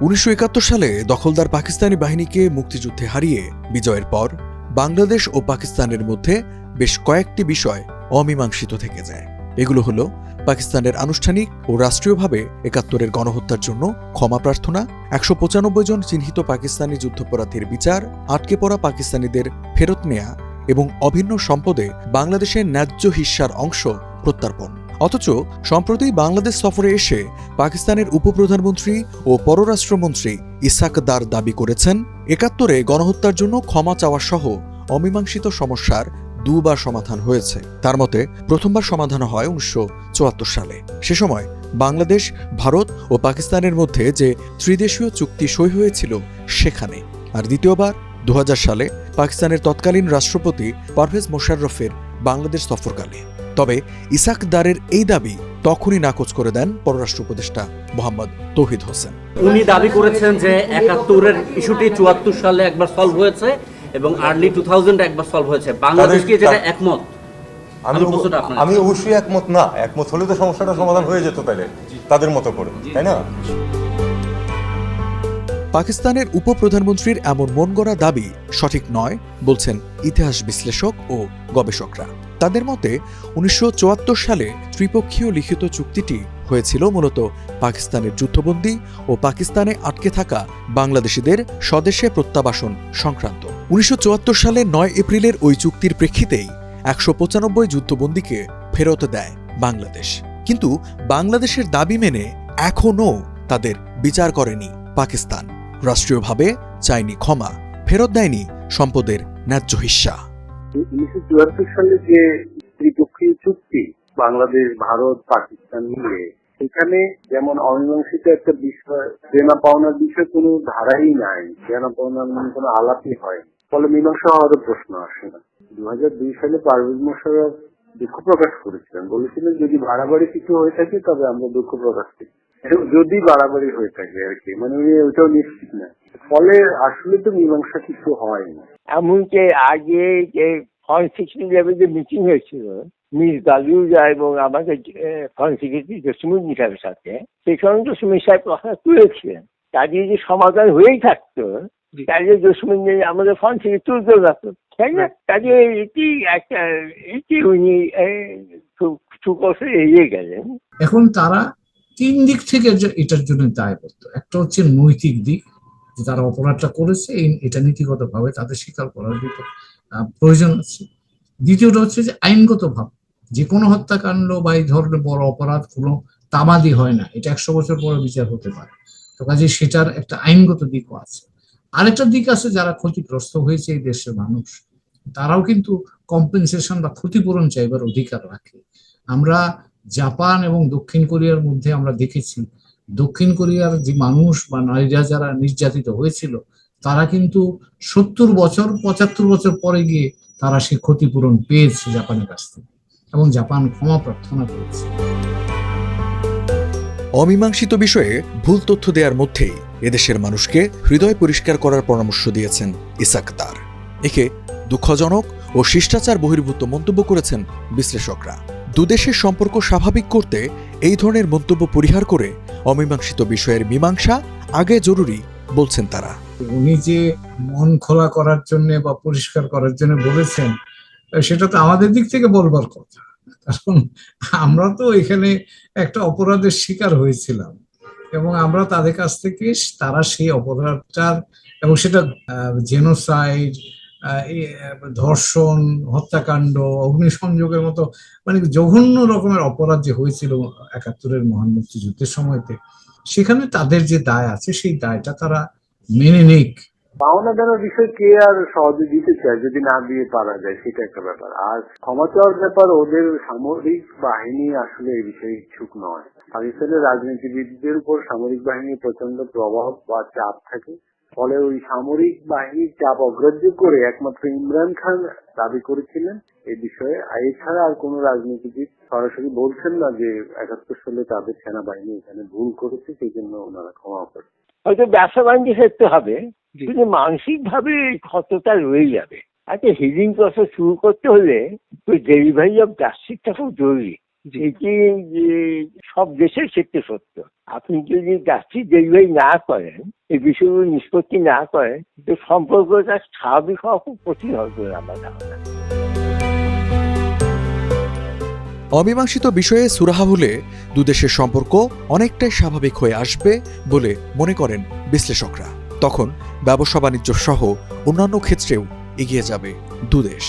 উনিশশো একাত্তর সালে দখলদার পাকিস্তানি বাহিনীকে মুক্তিযুদ্ধে হারিয়ে বিজয়ের পর বাংলাদেশ ও পাকিস্তানের মধ্যে বেশ কয়েকটি বিষয় অমীমাংসিত থেকে যায়। এগুলো হলো পাকিস্তানের আনুষ্ঠানিক ও রাষ্ট্রীয়ভাবে একাত্তরের গণহত্যার জন্য ক্ষমা প্রার্থনা, একশো পঁচানব্বই জন চিহ্নিত পাকিস্তানি যুদ্ধাপরাধীর বিচার, আটকে পড়া পাকিস্তানিদের ফেরত নেয়া এবং অভিন্ন সম্পদে বাংলাদেশের ন্যায্য হিস্যার অংশ প্রত্যার্পণ। অথচ সম্প্রতি বাংলাদেশ সফরে এসে পাকিস্তানের উপপ্রধানমন্ত্রী ও পররাষ্ট্রমন্ত্রী ইসাক দার দাবি করেছেন, একাত্তরে গণহত্যার জন্য ক্ষমা চাওয়া সহ অমীমাংসিত সমস্যার দুবার সমাধান হয়েছে। তার মতে, প্রথমবার সমাধান হয় উনিশশো চুয়াত্তর সালে। সে সময় বাংলাদেশ, ভারত ও পাকিস্তানের মধ্যে যে ত্রিদেশীয় চুক্তি সই হয়েছিল সেখানে। আর দ্বিতীয়বার দু হাজার সালে পাকিস্তানের তৎকালীন রাষ্ট্রপতি পারভেজ মোশাররফের বাংলাদেশ সফরকালে। তবে ইসাক দারের এই দাবি তখনই নাকচ করে দেন পররাষ্ট্র উপদেষ্টা মোহাম্মদ তৌহিদ হোসেন। উনি দাবি করেছেন যে একাত্তরের ইস্যুটি চুয়াত্তর সালে একবার সলভ হয়েছে এবং আর্লি টু থাউজেন্ড একবার সলভ হয়েছে। বাংলাদেশ কি যেটা একমত? আমি অবশ্যই একমত না। একমত হলে তো সমস্যাটা সমাধান হয়ে যেত তাইলে। তাদের মতো করে তাই না? পাকিস্তানের উপপ্রধানমন্ত্রীর এমন মন গড়া দাবি সঠিক নয়, বলছেন ইতিহাস বিশ্লেষক ও গবেষকরা। তাদের মতে, উনিশশো চুয়াত্তর সালে ত্রিপক্ষীয় লিখিত চুক্তিটি হয়েছিল মূলত পাকিস্তানের যুদ্ধবন্দী ও পাকিস্তানে আটকে থাকা বাংলাদেশিদের স্বদেশে প্রত্যাবাসন সংক্রান্ত। উনিশশো চুয়াত্তর সালে নয় এপ্রিলের ওই চুক্তির প্রেক্ষিতেই একশো পঁচানব্বই যুদ্ধবন্দীকে ফেরত দেয় বাংলাদেশ। কিন্তু বাংলাদেশের দাবি মেনে এখনও তাদের বিচার করেনি পাকিস্তান। রাষ্ট্রীয়ভাবে চায়নি ক্ষমা, ফেরত দেয়নি সম্পদের ন্যায্য চুয়াত্তর সালে যে ত্রিপক্ষীয় চুক্তি বাংলাদেশ, ভারত, পাকিস্তান মিলে সেখানে যেমন অমীমাংসিত একটা বিষয়, দেনা পাওনার বিষয়ে কোনো ধারাই নাই, দেনা পাওনার মানে কোনো আলাপই হয় ফলে মীমাংসা হওয়ার প্রশ্ন আসে না। দু হাজার দুই সালে পারভেজ মোশাররফ দুঃখ প্রকাশ করেছিলেন। বলেছিলেন, যদি বাড়াবাড়ি কিছু হয়ে থাকে, তবে আমরা দুঃখ প্রকাশ করি যদি বাড়াবাড়ি হয়ে থাকে আর কি মানে উনি ওইটাও নিশ্চিত না। ফলে আসলে তো মীমাংসা কিছু হয় না। এমনকি আগে যে ফরেন সিকিউরিটি লেভেল যে মিটিং হয়েছিল মিস গালুজা এবং আমাদের ফরেন সিকিউরিটি জসিমুদ্দিন সাহেবের সাথে সেখানে জসিমুদ্দিন সাহেব কথা তুলেছিলেন। কাজে যে সমাধান হয়েই থাকতো কাজে জসিমুদ্দিন আমাদের ফরেন সিকিউরিটি তুলতে লাগতো তাই না? কাজে এটি একটা এটি উনি সুকৌশল এগিয়ে গেলেন। এখন তারা তিন দিক থেকে এটার জন্য দায়বদ্ধ। একটা হচ্ছে নৈতিক দিক, যে তারা অপরাধটা করেছে এটা নীতিগতভাবে তাদের স্বীকার করার প্রয়োজন আছে। দ্বিতীয়টা হচ্ছে যে আইনগত ভাব, যে কোনো হত্যাকাণ্ড বা এই ধরনের বড় অপরাধ কোনো তামাদি হয় না, এটা একশো বছর পরে বিচার হতে পারে। তো কাজে সেটার একটা আইনগত দিকও আছে। আরেকটা দিক আছে, যারা ক্ষতিগ্রস্ত হয়েছে এই দেশের মানুষ, তারাও কিন্তু কম্পেনসেশন বা ক্ষতিপূরণ চাইবার অধিকার রাখে। আমরা জাপান এবং দক্ষিণ কোরিয়ার মধ্যে আমরা দেখেছি। দক্ষিণ কোরিয়ার যে মানুষ বা নারীরা যারা নির্যাতিত হয়েছিল, তারা কিন্তু সত্তর বছর, পঁচাত্তর বছর পরে গিয়ে তারা সে ক্ষতিপূরণ পেয়েছে জাপানের কাছ থেকে এবং জাপান ক্ষমা প্রার্থনা করেছে। অমীমাংসিত বিষয়ে ভুল তথ্য দেওয়ার মধ্যেই এদেশের মানুষকে হৃদয় পরিষ্কার করার পরামর্শ দিয়েছেন ইসাক দার একে দুঃখজনক ও শিষ্টাচার বহির্ভূত মন্তব্য করেছেন বিশ্লেষকরা। দুদেশের সম্পর্ক স্বাভাবিক করতে এই ধরনের মন্তব্য পরিহার করে অমীমাংসিত বিষয়ের মীমাংসা আগে জরুরি, বলছেন তারা। উনি যে মন খোলা করার জন্য বা পরিষ্কার করার জন্য বলেছেন, সেটা তো আমাদের দিক থেকে বলবার কথা। কারণ আমরা তো এখানে একটা অপরাধের শিকার হয়েছিলাম এবং আমরা তাদের কাছ থেকে, তারা সেই অপরাধটার এবং সেটা জেনোসাইড ধর্ষণ, হত্যাকাণ্ড, অগ্নিসংযোগের মতো মানে জঘন্য রকমের অপরাধ যে হয়েছিল একাত্তরের মহান মুক্তিযুদ্ধের সময়তে, সেখানে তাদের যে দায় আছে, সেই দায়টা তারা মেনে নিক। পাওনা দেওয়ার বিষয় কে আর সহজে দিতে চায় যদি না দিয়ে পারা যায়, সেটা একটা ব্যাপার। আর ক্ষমা চাওয়ার ব্যাপার, ওদের সামরিক বাহিনী আসলে এই বিষয়ে ইচ্ছুক নয়। পাকিস্তানের রাজনীতিবিদদের উপর সামরিক বাহিনীর প্রচণ্ড প্রভাব বা চাপ থাকে। ফলে ওই সামরিক বাহিনীর চাপ অগ্রাহ্য করে একমাত্র ইমরান খান দাবি করেছিলেন। এই বিষয়ে আর এছাড়া আর কোন রাজনীতিবিদ সরাসরি বলছেন না যে একাত্তর সালে তাদের সেনাবাহিনী এখানে ভুল করেছে সেই জন্য ওনারা ক্ষমা করে। হয়তো ব্যবসা বাণিজ্য ক্ষেত্রে হবে কিন্তু মানসিক ভাবে ক্ষতটা রয়ে যাবে। আচ্ছা হিলিং প্রসেস শুরু করতে হলে ওই ডেলিভারি অফ জাস্টিসটা খুব জরুরি। এটি যে সব দেশের ক্ষেত্রে সত্য। আপনি যদি গাছটি ডেলিভারি না করেন এই বিষয়গুলো নিষ্পত্তি না করেন তো সম্পর্কটা স্বাভাবিক হওয়া খুব কঠিন হবে বলে আমার ধারণা। অমীমাংসিত বিষয়ে সুরাহা হলে দুদেশের সম্পর্ক অনেকটাই স্বাভাবিক হয়ে আসবে বলে মনে করেন বিশ্লেষকরা। তখন ব্যবসা বাণিজ্য সহ অন্যান্য ক্ষেত্রেও এগিয়ে যাবে দুদেশ